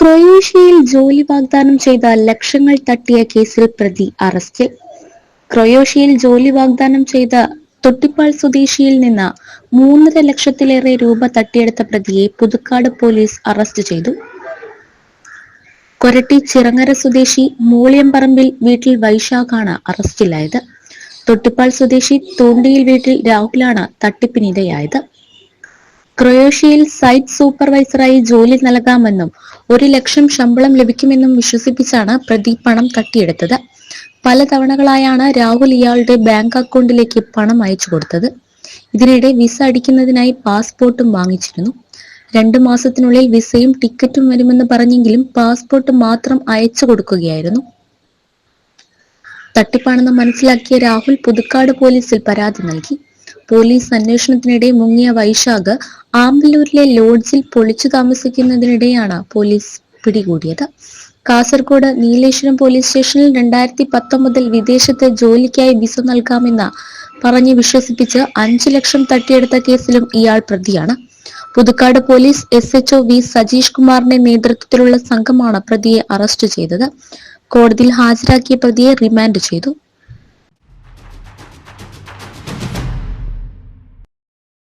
ക്രൊയേഷ്യയിൽ ജോലി വാഗ്ദാനം ചെയ്ത ലക്ഷങ്ങൾ തട്ടിയ കേസിൽ പ്രതി അറസ്റ്റിൽ. ക്രൊയേഷ്യയിൽ ജോലി വാഗ്ദാനം ചെയ്ത തൊട്ടിപ്പാൾ സ്വദേശിയിൽ നിന്ന് മൂന്നര ലക്ഷത്തിലേറെ രൂപ തട്ടിയെടുത്ത പ്രതിയെ പുതുക്കാട് പോലീസ് അറസ്റ്റ് ചെയ്തു. കൊരട്ടി ചിറങ്ങര സ്വദേശി മൂളിയംപറമ്പിൽ വീട്ടിൽ വൈശാഖാണ് അറസ്റ്റിലായത്. തൊട്ടിപ്പാൾ സ്വദേശി തോണ്ടിയിൽ വീട്ടിൽ രാഹുലാണ് തട്ടിപ്പിനിരയായത്. ക്രൊയേഷ്യയിൽ സൈറ്റ് സൂപ്പർവൈസറായി ജോലി നൽകാമെന്നും ഒരു ലക്ഷം ശമ്പളം ലഭിക്കുമെന്നും വിശ്വസിപ്പിച്ചാണ് പ്രതി പണം തട്ടിയെടുത്തത്. പല തവണകളായാണ് രാഹുൽ ഇയാളുടെ ബാങ്ക് അക്കൗണ്ടിലേക്ക് പണം അയച്ചു കൊടുത്തത്. ഇതിനിടെ വിസ അടിക്കുന്നതിനായി പാസ്പോർട്ടും വാങ്ങിച്ചിരുന്നു. രണ്ടു മാസത്തിനുള്ളിൽ വിസയും ടിക്കറ്റും വരുമെന്ന് പറഞ്ഞെങ്കിലും പാസ്പോർട്ട് മാത്രം അയച്ചു കൊടുക്കുകയായിരുന്നു. തട്ടിപ്പാണെന്ന് മനസ്സിലാക്കിയ രാഹുൽ പുതുക്കാട് പോലീസിൽ പരാതി നൽകി. പോലീസ് അന്വേഷണത്തിനിടെ മുങ്ങിയ വൈശാഖ് ആമ്പല്ലൂരിലെ ലോഡ്ജിൽ പൊളിച്ചു താമസിക്കുന്നതിനിടെയാണ് പോലീസ് പിടികൂടിയത്. കാസർഗോഡ് നീലേശ്വരം പോലീസ് സ്റ്റേഷനിൽ രണ്ടായിരത്തി പത്തൊമ്പതിൽ വിദേശത്ത് ജോലിക്കായി വിസ നൽകാമെന്ന് പറഞ്ഞ് വിശ്വസിപ്പിച്ച് അഞ്ചു ലക്ഷം തട്ടിയെടുത്ത കേസിലും ഇയാൾ പ്രതിയാണ്. Puthukkad police S H O V Sajeesh കുമാറിന്റെ നേതൃത്വത്തിലുള്ള സംഘമാണ് പ്രതിയെ അറസ്റ്റ് ചെയ്തത്. കോടതിയിൽ ഹാജരാക്കിയ പ്രതിയെ റിമാൻഡ് ചെയ്തു.